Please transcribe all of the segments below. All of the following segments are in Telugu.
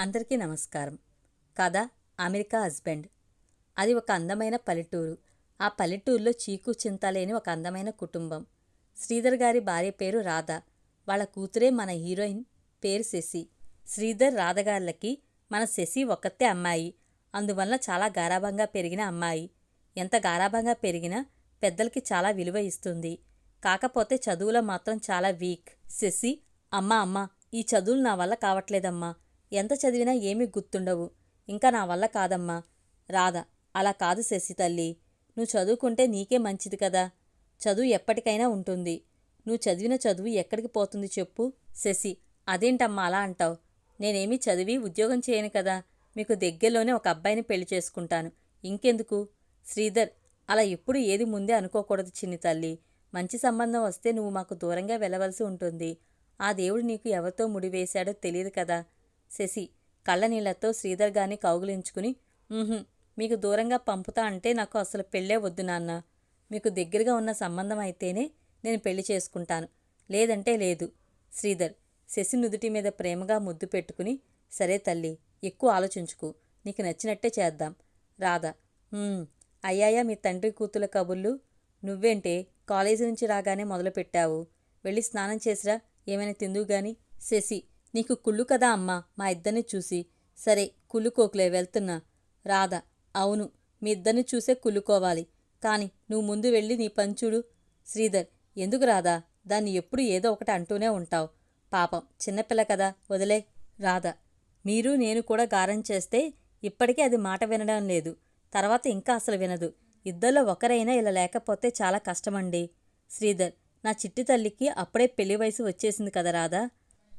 అందరికీ నమస్కారం. కథ అమెరికా హస్బెండ్. అది ఒక అందమైన పల్లెటూరు. ఆ పల్లెటూరులో చీకు చింత లేని ఒక అందమైన కుటుంబం. శ్రీధర్ గారి భార్య పేరు రాధ. వాళ్ళ కూతురే మన హీరోయిన్ పేరు శశి. శ్రీధర్ రాధగార్లకి మన శశి ఒక్కతే అమ్మాయి. అందువల్ల చాలా గారాభంగా పెరిగిన అమ్మాయి. ఎంత గారాభంగా పెరిగినా పెద్దలకి చాలా విలువ ఇస్తుంది. కాకపోతే చదువులో మాత్రం చాలా వీక్. శశి అమ్మా అమ్మా ఈ చదువులు నా వల్ల కావట్లేదమ్మా. ఎంత చదివినా ఏమీ గుర్తుండవు. ఇంకా నా వల్ల కాదమ్మా. రాధ అలా కాదు శశి తల్లి. నువ్వు చదువుకుంటే నీకే మంచిది కదా. చదువు ఎప్పటికైనా ఉంటుంది. నువ్వు చదివిన చదువు ఎక్కడికి పోతుంది చెప్పు. శశి అదేంటమ్మా అలా అంటావు? నేనేమీ చదివి ఉద్యోగం చేయను కదా. మీకు దగ్గరలోనే ఒక అబ్బాయిని పెళ్ళి చేసుకుంటాను. ఇంకెందుకు? శ్రీధర్ అలా ఎప్పుడు ఏది ముందే అనుకోకూడదు చిన్ని తల్లి. మంచి సంబంధం వస్తే నువ్వు మాకు దూరంగా వెళ్ళవలసి ఉంటుంది. ఆ దేవుడు నీకు ఎవరితో ముడివేశాడో తెలియదు కదా. శశి కళ్ళనీళ్ళతో శ్రీధర్ గారిని కౌగులించుకుని మీకు దూరంగా పంపుతా అంటే నాకు అసలు పెళ్ళే వద్దు నాన్న. మీకు దగ్గరగా ఉన్న సంబంధం అయితేనే నేను పెళ్ళి చేసుకుంటాను. లేదంటే లేదు. శ్రీధర్ శశి నుదుటి మీద ప్రేమగా ముద్దు పెట్టుకుని సరే తల్లి ఎక్కువ ఆలోచించుకు. నీకు నచ్చినట్టే చేద్దాం. రాధ అయ్యాయా మీ తండ్రి కూతుల కబుర్లు? నువ్వేంటే కాలేజీ నుంచి రాగానే మొదలుపెట్టావు. వెళ్ళి స్నానం చేసిరా ఏమైనా తిందువు గాని శశి నీకు కుళ్ళు కదా అమ్మా మా ఇద్దరిని చూసి. సరే కుళ్ళుకోకులే వెళ్తున్నా. రాధ అవును మీ ఇద్దరిని చూసే కుళ్ళుకోవాలి. కాని నువ్వు ముందు వెళ్ళి నీ పంచుడు శ్రీధర్ ఎందుకు రాధా? దాన్ని ఎప్పుడు ఏదో ఒకటి అంటూనే ఉంటావు. పాపం చిన్నపిల్ల కదా వదిలే. రాధ మీరు నేను కూడా గారం చేస్తే ఇప్పటికీ అది మాట వినడం లేదు. తర్వాత ఇంకా అసలు వినదు. ఇద్దరిలో ఒకరైనా ఇలా లేకపోతే చాలా కష్టమండి. శ్రీధర్ నా చిట్టి తల్లికి అప్పుడే పెళ్ళి వయసు వచ్చేసింది కదా రాధా?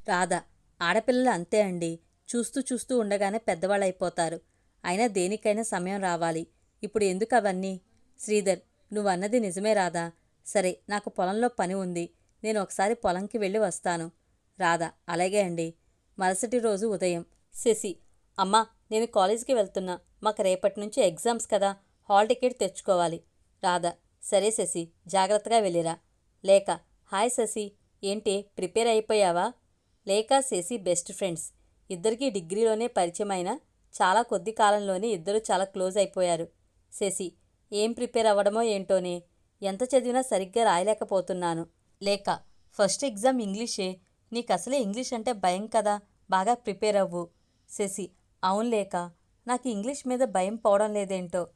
రాధా ఆడపిల్లలు అంతే అండి. చూస్తూ చూస్తూ ఉండగానే పెద్దవాళ్ళైపోతారు. అయినా దేనికైనా సమయం రావాలి. ఇప్పుడు ఎందుకు అవన్నీ? శ్రీధర్ నువ్వన్నది నిజమే రాధా. సరే నాకు పొలంలో పని ఉంది. నేను ఒకసారి పొలంకి వెళ్ళి వస్తాను. రాధా అలాగే అండి. మరుసటి రోజు ఉదయం. శశి అమ్మా నేను కాలేజీకి వెళ్తున్నా. మాకు రేపటి నుంచి ఎగ్జామ్స్ కదా. హాల్ టికెట్ తెచ్చుకోవాలి. రాధా సరే శశి జాగ్రత్తగా వెళ్ళిరా. లేక హాయ్ శశి ఏంటి ప్రిపేర్ అయిపోయావా? లేక శశి బెస్ట్ ఫ్రెండ్స్. ఇద్దరికీ డిగ్రీలోనే పరిచయమైన చాలా కొద్ది కాలంలోనే ఇద్దరు చాలా క్లోజ్ అయిపోయారు. శశి ఏం ప్రిపేర్ అవ్వడమో ఏంటోనే ఎంత చదివినా సరిగ్గా రాయలేకపోతున్నాను. లేక ఫస్ట్ ఎగ్జామ్ ఇంగ్లీషే నీకు అసలే ఇంగ్లీష్ అంటే భయం కదా బాగా ప్రిపేర్ అవ్వు. శశి అవును లేక నాకు ఇంగ్లీష్ మీద భయం పోవడం లేదేంటో.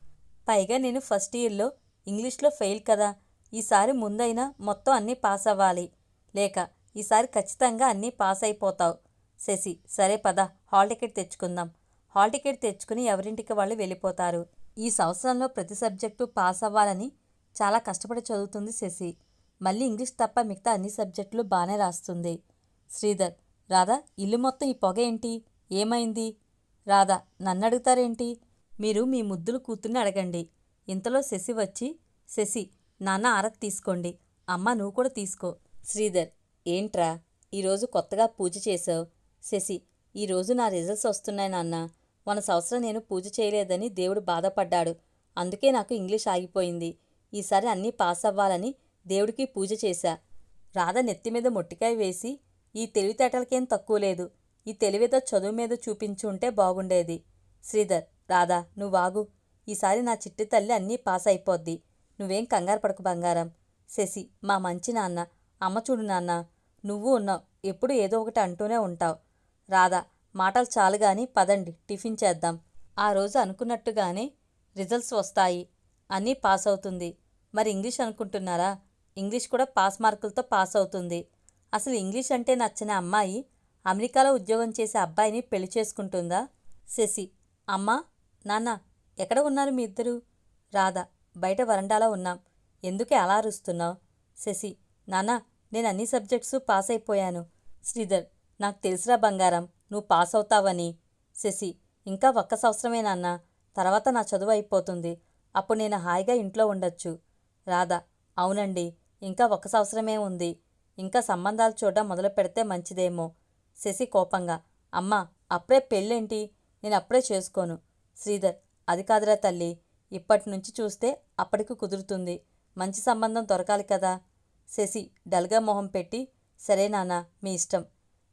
పైగా నేను ఫస్ట్ ఇయర్లో ఇంగ్లీష్లో ఫెయిల్ కదా ఈసారి ముందైనా మొత్తం అన్నీ పాస్ అవ్వాలి. లేక ఈసారి ఖచ్చితంగా అన్నీ పాస్ అయిపోతావు. శశి సరే పద హాల్ టికెట్ తెచ్చుకుందాం. హాల్ టికెట్ తెచ్చుకుని ఎవరింటికి వాళ్ళు వెళ్ళిపోతారు. ఈ సంవత్సరంలో ప్రతి సబ్జెక్టు పాస్ అవ్వాలని చాలా కష్టపడి చదువుతుంది శశి. మళ్ళీ ఇంగ్లీష్ తప్ప మిగతా అన్ని సబ్జెక్టులు బాగానే రాస్తుంది. శ్రీధర్ రాధా ఇల్లు మొత్తం ఈ పొగ ఏంటి? ఏమైంది? రాధా నన్ను అడుగుతారేంటి? మీరు మీ ముద్దులు కూతుర్ని అడగండి. ఇంతలో శశి వచ్చి శశి నాన్న ఆరత్ తీసుకోండి. అమ్మ నువ్వు కూడా తీసుకో. శ్రీధర్ ఏంట్రా? ఈరోజు కొత్తగా పూజ చేశావు. శశి ఈరోజు నా రిజల్ట్స్ వస్తున్నాయి నాన్న. మన సంవత్సరం నేను పూజ చేయలేదని దేవుడు బాధపడ్డాడు. అందుకే నాకు ఇంగ్లీష్ ఆగిపోయింది. ఈసారి అన్నీ పాస్ అవ్వాలని దేవుడికి పూజ చేశా. రాధ నెత్తి మీద మొట్టికాయ వేసి ఈ తెలివితేటలకేం తక్కువ లేదు. ఈ తెలివితో చదువు మీద చూపించి ఉంటే బాగుండేది. శ్రీధర్ రాధా నువ్వాగు ఈసారి నా చిట్టి తల్లి అన్నీ పాస్ అయిపోద్ది. నువ్వేం కంగారు పడకు బంగారం. శశి మా మంచి నాన్న. అమ్మ చూడు నాన్న. నువ్వు ఉన్నావు. ఎప్పుడు ఏదో ఒకటి అంటూనే ఉంటావు. రాధా మాటలు చాలు గాని పదండి టిఫిన్ చేద్దాం. ఆ రోజు అనుకున్నట్టుగానే రిజల్ట్స్ వస్తాయి. అన్నీ పాస్ అవుతుంది. మరి ఇంగ్లీష్ అనుకుంటున్నారా? ఇంగ్లీష్ కూడా పాస్ మార్కులతో పాస్ అవుతుంది. అసలు ఇంగ్లీష్ అంటే నచ్చిన అమ్మాయి అమెరికాలో ఉద్యోగం చేసే అబ్బాయిని పెళ్ళి చేసుకుంటుందా? శశి అమ్మా నాన్న ఎక్కడ ఉన్నారు మీ ఇద్దరు? రాధా బయట వరండాలో ఉన్నాం. ఎందుకే అలా అరుస్తున్నావు? శశి నాన్న నేను అన్ని సబ్జెక్ట్స్ పాస్ అయిపోయాను. శ్రీధర్ నాకు తెలుసురా బంగారం నువ్వు పాస్ అవుతావని. శశి ఇంకా ఒక్క సంవత్సరమే నాన్న తర్వాత నా చదువు అయిపోతుంది. అప్పుడు నేను హాయిగా ఇంట్లో ఉండొచ్చు. రాధా అవునండి ఇంకా ఒక సంవత్సరమే ఉంది. ఇంకా సంబంధాలు చూడడం మొదలు పెడితే మంచిదేమో. శశి కోపంగా అమ్మా అప్పుడే పెళ్ళేంటి? నేను అప్పుడే చేసుకోను. శ్రీధర్ అది కాదురా తల్లి ఇప్పటి నుంచి చూస్తే అప్పటికి కుదురుతుంది. మంచి సంబంధం దొరకాలి కదా. శశి డల్గా మొహం పెట్టి సరే నాన్న మీ ఇష్టం.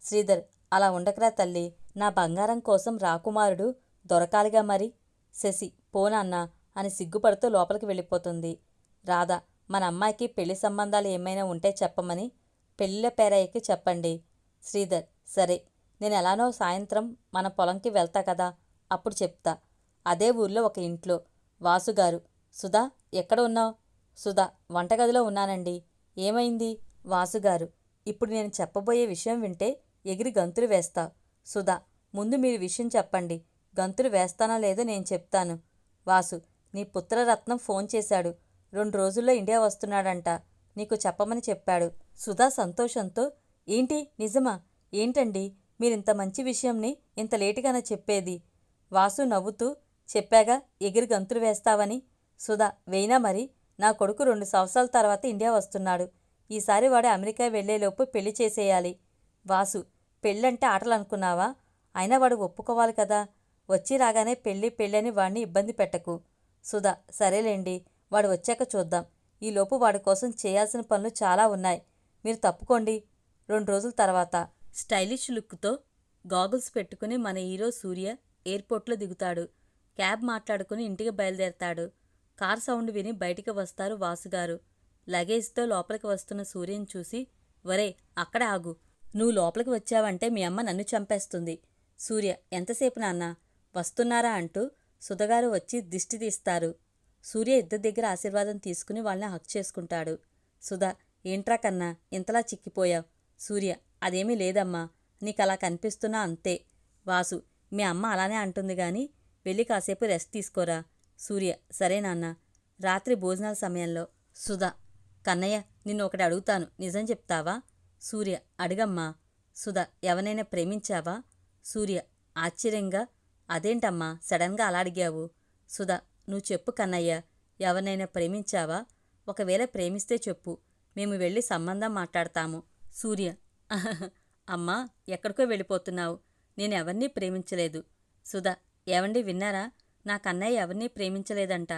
శ్రీధర్ అలా ఉండకరా తల్లి నా బంగారం కోసం రాకుమారుడు దొరకాలిగా మరి. శశి పోనాన్న అని సిగ్గుపడుతూ లోపలికి వెళ్ళిపోతుంది. రాధ మన అమ్మాయికి పెళ్ళి సంబంధాలు ఏమైనా ఉంటే చెప్పమని పెళ్ళిళ్ళ పేరయ్యకి చెప్పండి. శ్రీధర్ సరే నేను ఎలానో సాయంత్రం మన పొలంకి వెళ్తా కదా అప్పుడు చెప్తా. అదే ఊర్లో ఒక ఇంట్లో వాసుగారు సుధా ఎక్కడ ఉన్నావు? సుధా వంటగదిలో ఉన్నానండి. ఏమైంది? వాసుగారు ఇప్పుడు నేను చెప్పబోయే విషయం వింటే ఎగిరి గంతులు వేస్తా. సుధా ముందు మీరు విషయం చెప్పండి. గంతులు వేస్తానో లేదో నేను చెప్తాను. వాసు నీ పుత్రరత్నం ఫోన్ చేశాడు. రెండు రోజుల్లో ఇండియా వస్తున్నాడంట. నీకు చెప్పమని చెప్పాడు. సుధా సంతోషంతో ఏంటి నిజమా? ఏంటండి? మీరింత మంచి విషయంని ఇంత లేటుగానే చెప్పేది? వాసు నవ్వుతూ చెప్పాగా ఎగిరి గంతులు వేస్తావని. సుధా వేయినా మరి? నా కొడుకు రెండు సంవత్సరాల తర్వాత ఇండియా వస్తున్నాడు. ఈసారి వాడు అమెరికా వెళ్ళేలోపు పెళ్ళి చేసేయాలి. వాసు పెళ్ళంటే ఆటలు అనుకున్నావా అయినా వాడు ఒప్పుకోవాలి కదా. వచ్చి రాగానే పెళ్ళి పెళ్ళని వాడిని ఇబ్బంది పెట్టకు. సుధా సరేలేండి. వాడు వచ్చాక చూద్దాం. ఈలోపు వాడి కోసం చేయాల్సిన పనులు చాలా ఉన్నాయి. మీరు తప్పుకోండి. రెండు రోజుల తర్వాత. స్టైలిష్ లుక్తో గాగుల్స్ పెట్టుకుని మన హీరో సూర్య ఎయిర్పోర్ట్లో దిగుతాడు. క్యాబ్ మాట్లాడుకుని ఇంటికి బయలుదేరతాడు. కార్ సౌండ్ విని బయటికి వస్తారు వాసుగారు. లగేజ్తో లోపలికి వస్తున్న సూర్యని చూసి వరే అక్కడ ఆగు. నువ్వు లోపలికి వచ్చావంటే మీ అమ్మ నన్ను చంపేస్తుంది. సూర్య ఎంతసేపు నాన్న? వస్తున్నారా? అంటూ సుధగారు వచ్చి దిష్టి తీస్తారు. సూర్య ఇద్దరి దగ్గర ఆశీర్వాదం తీసుకుని వాళ్ళని హక్ చేసుకుంటాడు. సుధా ఏంట్రా కన్నా? ఇంతలా చిక్కిపోయావు. సూర్య అదేమీ లేదమ్మా. నీకు అలా కనిపిస్తున్నా అంతే. వాసు మీ అమ్మ అలానే అంటుంది గాని వెళ్ళి కాసేపు రెస్ట్ తీసుకోరా. సూర్య సరే నాన్న. రాత్రి భోజనాల సమయంలో సుధా కన్నయ్య నిన్ను ఒకటి అడుగుతాను. నిజం చెప్తావా? సూర్య అడగమ్మా. సుధా ఎవనైనా ప్రేమించావా? సూర్య ఆశ్చర్యంగా అదేంటమ్మా? సడన్గా అలా అడిగావు. సుధా నువ్వు చెప్పు కన్నయ్య ఎవరినైనా ప్రేమించావా? ఒకవేళ ప్రేమిస్తే చెప్పు. మేము వెళ్ళి సంబంధం మాట్లాడతాము. సూర్య అమ్మా ఎక్కడికో వెళ్ళిపోతున్నావు. నేను ఎవరినీ ప్రేమించలేదు. సుధా ఏవండి విన్నారా? నా కన్నయ్య ఎవరినీ ప్రేమించలేదంట.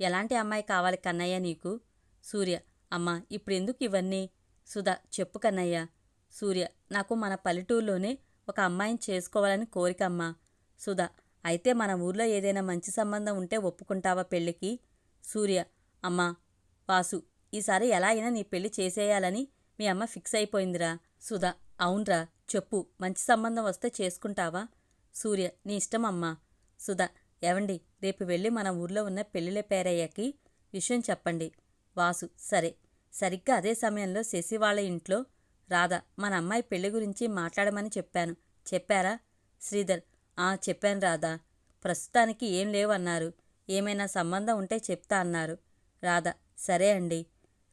ఎలాంటి అమ్మాయి కావాలి కన్నయ్య నీకు? సూర్య అమ్మా ఇప్పుడెందుకు ఇవన్నీ? సుధా చెప్పు కన్నయ్య. సూర్య నాకు మన పల్లెటూరులోనే ఒక అమ్మాయిని చేసుకోవాలని కోరికమ్మా సుధా అయితే మన ఊర్లో ఏదైనా మంచి సంబంధం ఉంటే ఒప్పుకుంటావా పెళ్ళికి? సూర్య అమ్మా వాసు ఈసారి ఎలా అయినా నీ పెళ్ళి చేసేయాలని మీ అమ్మ ఫిక్స్ అయిపోయిందిరా. సుధా అవునరా చెప్పు మంచి సంబంధం వస్తే చేసుకుంటావా? సూర్య నీ ఇష్టం అమ్మా. సుధా ఏవండి రేపు వెళ్ళి మన ఊర్లో ఉన్న పెళ్ళిళ్ళ పేరయ్యకి విషయం చెప్పండి. వాసు సరే. సరిగ్గా అదే సమయంలో శశి వాళ్ళ ఇంట్లో రాధా మన అమ్మాయి పెళ్ళి గురించి మాట్లాడమని చెప్పాను. చెప్పారా? శ్రీధర్ ఆ చెప్పాను రాధా. ప్రస్తుతానికి ఏం లేవన్నారు. ఏమైనా సంబంధం ఉంటే చెప్తా అన్నారు. రాధా సరే అండి.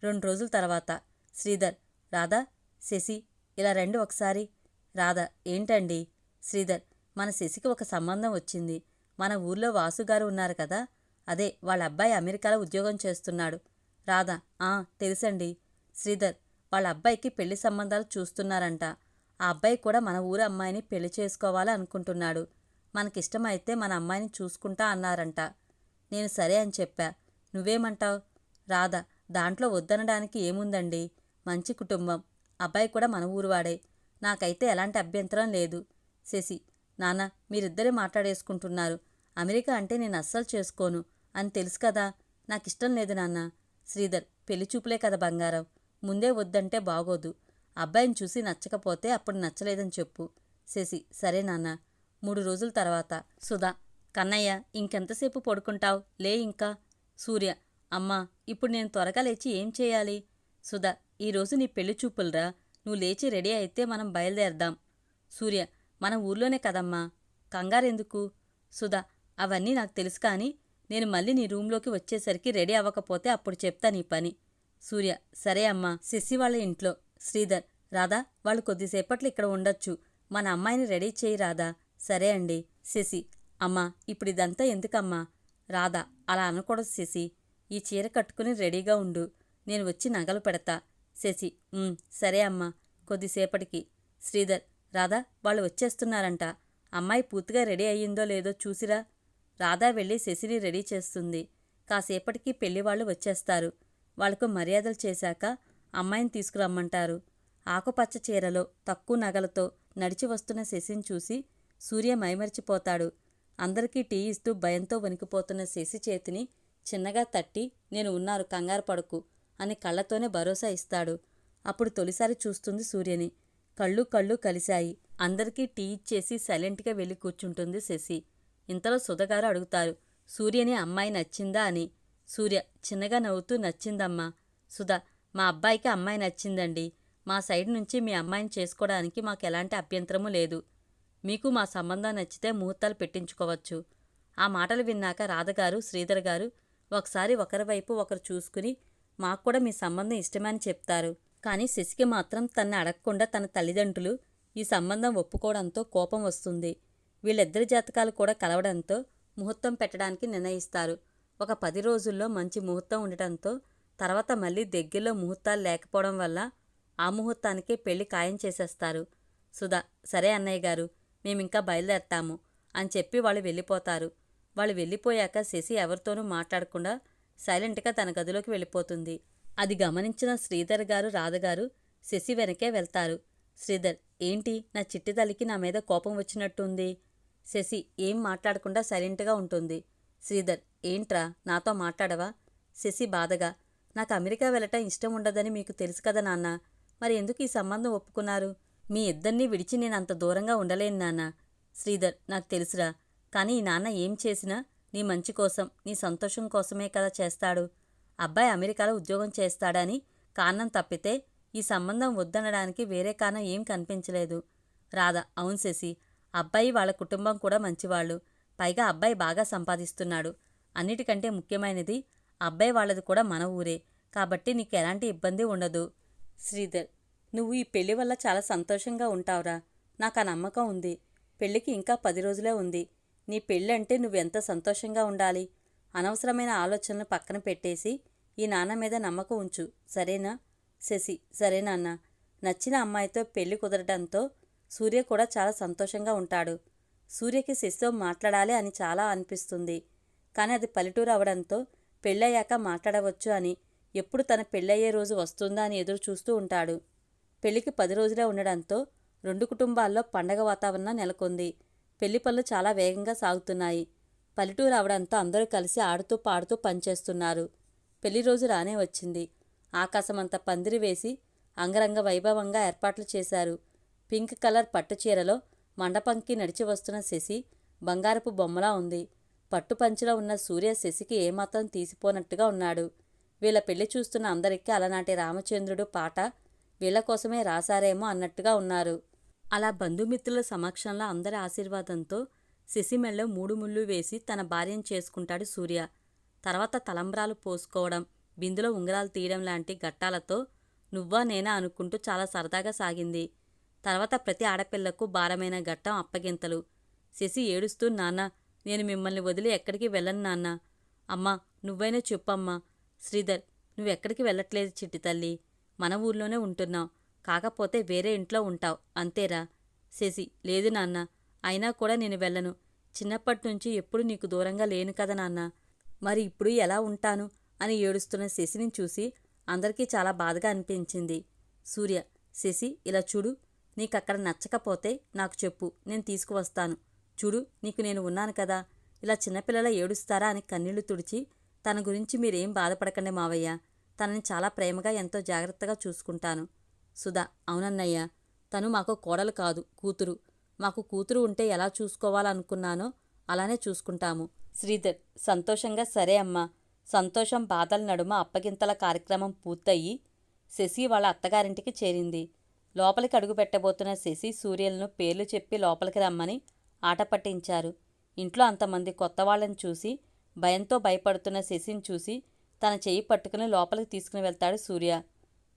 రెండు రోజుల తర్వాత. శ్రీధర్ రాధా శశి ఇలా రండి ఒకసారి. రాధా ఏంటండి? శ్రీధర్ మన శశికి ఒక సంబంధం వచ్చింది. మన ఊర్లో వాసుగారు ఉన్నారు కదా? అదే వాళ్ళ అబ్బాయి అమెరికాలో ఉద్యోగం చేస్తున్నాడు. రాధా ఆ తెలుసండి. శ్రీధర్ వాళ్ళ అబ్బాయికి పెళ్ళి సంబంధాలు చూస్తున్నారంట. ఆ అబ్బాయి కూడా మన ఊరు అమ్మాయిని పెళ్ళి చేసుకోవాలి అనుకుంటున్నాడు. మనకిష్టమైతే మన అమ్మాయిని చూసుకుంటా అన్నారంట. నేను సరే అని చెప్పా. నువ్వేమంటావ్? రాధా దాంట్లో వద్దనడానికి ఏముందండి? మంచి కుటుంబం. అబ్బాయి కూడా మన ఊరువాడే. నాకైతే ఎలాంటి అభ్యంతరం లేదు. శశి నాన్న మీరిద్దరే మాట్లాడేసుకుంటున్నారు. అమెరికా అంటే నేను అస్సలు చేసుకోను. అని తెలుసు కదా. నాకిష్టం లేదు నాన్న. శ్రీధర్ పెళ్ళి చూపులే కదా బంగారం. ముందే వద్దంటే బాగోదు. అబ్బాయిని చూసి నచ్చకపోతే అప్పుడు నచ్చలేదని చెప్పు. శశి సరే నాన్న. మూడు రోజుల తర్వాత. సుధా కన్నయ్య ఇంకెంతసేపు పడుకుంటావు? లే ఇంకా. సూర్య అమ్మా ఇప్పుడు నేను త్వరగా లేచి ఏం చేయాలి? సుధా ఈరోజు నీ పెళ్ళి చూపులరా? నువ్వు లేచి రెడీ అయితే మనం బయలుదేరదాం. సూర్య మన ఊర్లోనే కదమ్మా. కంగారెందుకు? సుధా అవన్నీ నాకు తెలుసు కానీ నేను మళ్ళీ నీ రూంలోకి వచ్చేసరికి రెడీ అవ్వకపోతే అప్పుడు చెప్తా నీ పని. సూర్య సరే అమ్మా. శశి వాళ్ళ ఇంట్లో. శ్రీధర్ రాధా వాళ్ళు కొద్దిసేపట్లో ఇక్కడ ఉండొచ్చు. మన అమ్మాయిని రెడీ చేయి రాధా. సరే అండి. శశి అమ్మా ఇప్పుడు ఇదంతా ఎందుకమ్మా? రాధా అలా అనకూడదు శశి. ఈ చీర కట్టుకుని రెడీగా ఉండు. నేను వచ్చి నగలు పెడతా. శశి సరే అమ్మా. కొద్దిసేపటికి. శ్రీధర్ రాధా వాళ్ళు వచ్చేస్తున్నారంట. అమ్మాయి పూర్తిగా రెడీ అయ్యిందో లేదో చూసిరా? రాధా వెళ్ళి శశిని రెడీ చేస్తుంది. కాసేపటికి పెళ్ళివాళ్ళు వచ్చేస్తారు. వాళ్ళకు మర్యాదలు చేశాక అమ్మాయిని తీసుకురమ్మంటారు. ఆకుపచ్చ చీరలో తక్కువ నగలతో నడిచి వస్తున్న శశిని చూసి సూర్య మైమరిచిపోతాడు. అందరికీ టీ ఇస్తూ భయంతో వణికిపోతున్న శశి చేతిని చిన్నగా తట్టి నేను ఉన్నారు కంగారు పడకు అని కళ్ళతోనే భరోసా ఇస్తాడు. అప్పుడు తొలిసారి చూస్తుంది సూర్యని. కళ్ళు కళ్ళు కలిశాయి. అందరికీ టీ ఇచ్చేసి సైలెంట్గా వెళ్ళి కూర్చుంటుంది శశి. ఇంతలో సుధగారు అడుగుతారు సూర్యని అమ్మాయి నచ్చిందా అని. సూర్య చిన్నగా నవ్వుతూ నచ్చిందమ్మా. సుధా మా అబ్బాయికి అమ్మాయి నచ్చిందండి. మా సైడ్ నుంచి మీ అమ్మాయిని చేసుకోవడానికి మాకు ఎలాంటి అభ్యంతరమూ లేదు. మీకు మా సంబంధం నచ్చితే ముహూర్తాలు పెట్టించుకోవచ్చు. ఆ మాటలు విన్నాక రాధగారు శ్రీధర్ గారు ఒకసారి ఒకరి వైపు ఒకరు చూసుకుని మాకు కూడా మీ సంబంధం ఇష్టమని చెప్తారు. కానీ శశికి మాత్రం తన్ని అడగకుండా తన తల్లిదండ్రులు ఈ సంబంధం ఒప్పుకోవడంతో కోపం వస్తుంది. వీళ్ళిద్దరి జాతకాలు కూడా కలవడంతో ముహూర్తం పెట్టడానికి నిర్ణయిస్తారు. ఒక పది రోజుల్లో మంచి ముహూర్తం ఉండటంతో తర్వాత మళ్ళీ దగ్గరలో ముహూర్తాలు లేకపోవడం వల్ల ఆ ముహూర్తానికే పెళ్ళి ఖాయం చేసేస్తారు. సుధా సరే అన్నయ్య గారు మేమింకా బయలుదేరతాము అని చెప్పి వాళ్ళు వెళ్ళిపోతారు. వాళ్ళు వెళ్ళిపోయాక శశి ఎవరితోనూ మాట్లాడకుండా సైలెంట్గా తన గదిలోకి వెళ్ళిపోతుంది. అది గమనించిన శ్రీధర్ గారు రాధగారు శశి వెనకే వెళ్తారు. శ్రీధర్ ఏంటి? నా చిట్టి తల్లికి నా మీద కోపం వచ్చినట్టుంది శశి ఏం మాట్లాడకుండా సైలెంట్గా ఉంటుంది. శ్రీధర్ ఏంట్రా? నాతో మాట్లాడవా శశి బాధగా నాకు అమెరికా వెళ్ళటం ఇష్టం ఉండదని మీకు తెలుసు కదా నాన్న. మరి ఎందుకు ఈ సంబంధం ఒప్పుకున్నారు? మీ ఇద్దరినీ విడిచి నేను అంత దూరంగా ఉండలేను నాన్న శ్రీధర్ నాకు తెలుసురా. కానీ ఈ నాన్న ఏం చేసినా నీ మంచి కోసం నీ సంతోషం కోసమే కదా చేస్తాడు. అబ్బాయి అమెరికాలో ఉద్యోగం చేస్తాడని కారణం తప్పితే ఈ సంబంధం వద్దనడానికి వేరే కారణం ఏం కనిపించలేదు. రాధా అవును శశి అబ్బాయి వాళ్ళ కుటుంబం కూడా మంచివాళ్ళు. పైగా అబ్బాయి బాగా సంపాదిస్తున్నాడు. అన్నిటికంటే ముఖ్యమైనది అబ్బాయి వాళ్ళది కూడా మన ఊరే. కాబట్టి నీకు ఎలాంటి ఇబ్బంది ఉండదు. శ్రీధర్ నువ్వు ఈ పెళ్ళి వల్ల చాలా సంతోషంగా ఉంటావురా. నాకు ఆ నమ్మకం ఉంది. పెళ్ళికి ఇంకా పది రోజులే ఉంది. నీ పెళ్ళంటే నువ్వెంత సంతోషంగా ఉండాలి? అనవసరమైన ఆలోచనలు పక్కన పెట్టేసి ఈ నాన్న మీద నమ్మకం ఉంచు. సరేనా? శశి. సరేనాన్న నచ్చిన అమ్మాయితో పెళ్ళి కుదరడంతో సూర్య కూడా చాలా సంతోషంగా ఉంటాడు. సూర్యకి శశితో మాట్లాడాలి అని చాలా అనిపిస్తుంది. కానీ అది పల్లెటూరు అవడంతో పెళ్ళయ్యాక మాట్లాడవచ్చు అని ఎప్పుడు తన పెళ్ళయ్యే రోజు వస్తుందా అని ఎదురు చూస్తూ ఉంటాడు. పెళ్ళికి పది రోజులే ఉండడంతో రెండు కుటుంబాల్లో పండగ వాతావరణం నెలకొంది. పెళ్ళి పనులు చాలా వేగంగా సాగుతున్నాయి. పల్లెటూరు అవడంతో అందరూ కలిసి ఆడుతూ పాడుతూ పనిచేస్తున్నారు. పెళ్ళి రోజు రానే వచ్చింది. ఆకాశమంత పందిరి వేసి అంగరంగ వైభవంగా ఏర్పాట్లు చేశారు. పింక్ కలర్ పట్టు చీరలో మండపంకి నడిచి వస్తున్న శశి బంగారపు బొమ్మలా ఉంది. పట్టు పంచిలో ఉన్న సూర్య శశికి ఏమాత్రం తీసిపోనట్టుగా ఉన్నాడు. వీళ్ళ పెళ్ళి చూస్తున్న అందరికీ అలనాటి రామచంద్రుడు పాట వీళ్ళ కోసమే రాశారేమో అన్నట్టుగా ఉన్నారు. అలా బంధుమిత్రుల సమక్షంలో అందరి ఆశీర్వాదంతో శశి మూడు ముళ్ళు వేసి తన భార్యను చేసుకుంటాడు సూర్య. తర్వాత తలంబ్రాలు పోసుకోవడం బిందులో ఉంగరాలు తీయడం లాంటి ఘట్టాలతో నువ్వా నేనా అనుకుంటూ చాలా సరదాగా సాగింది. తర్వాత ప్రతి ఆడపిల్లకు భారమైన ఘట్టం అప్పగింతలు. శశి ఏడుస్తూ నాన్న నేను మిమ్మల్ని వదిలి ఎక్కడికి వెళ్ళను నాన్న. అమ్మా నువ్వైనా చెప్పమ్మా. శ్రీధర్ నువ్వెక్కడికి వెళ్ళట్లేదు చిట్టి తల్లి. మన ఊర్లోనే ఉంటున్నావు. కాకపోతే వేరే ఇంట్లో ఉంటావు. అంతేరా శశి లేదు నాన్న. అయినా కూడా నేను వెళ్ళను. చిన్నప్పటి నుంచి ఎప్పుడు నీకు దూరంగా లేను కదా నాన్న. మరి ఇప్పుడు ఎలా ఉంటాను? అని ఏడుస్తున్న శశిని చూసి అందరికీ చాలా బాధగా అనిపించింది. సూర్య శశి ఇలా చూడు నీకక్కడ నచ్చకపోతే నాకు చెప్పు నేను తీసుకువస్తాను. చూడు నీకు నేను ఉన్నాను కదా. ఇలా చిన్నపిల్లల ఏడుస్తారా అని కన్నీళ్ళు తుడిచి తన గురించి మీరేం బాధపడకండి మావయ్య. తనని చాలా ప్రేమగా ఎంతో జాగ్రత్తగా చూసుకుంటాను. సుధా అవునన్నయ్య తను మాకు కోడలు కాదు కూతురు. మాకు కూతురు ఉంటే ఎలా చూసుకోవాలనుకున్నానో అలానే చూసుకుంటాము. శ్రీధర్ సంతోషంగా సరే అమ్మా. సంతోషం బాధల నడుమ అప్పగింతల కార్యక్రమం పూర్తయి శశి వాళ్ళ అత్తగారింటికి చేరింది. లోపలికి అడుగు పెట్టబోతున్న శశి సూర్యలను పేర్లు చెప్పి లోపలికి రమ్మని ఆట పట్టించారు. ఇంట్లో అంతమంది కొత్త వాళ్ళని చూసి భయంతో భయపడుతున్న శశిని చూసి తన చెయ్యి పట్టుకుని లోపలికి తీసుకుని వెళ్తాడు సూర్య.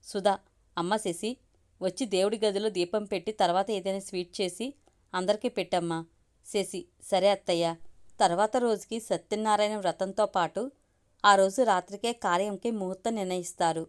సుధా అమ్మ శశి వచ్చి దేవుడి గదిలో దీపం పెట్టి తర్వాత ఏదైనా స్వీట్ చేసి అందరికీ పెట్టమ్మా. శశి సరే అత్తయ్య. తర్వాత రోజుకి సత్యనారాయణ వ్రతంతో పాటు ఆ రోజు రాత్రికే కార్యంకి ముహూర్తం నిర్ణయిస్తారు.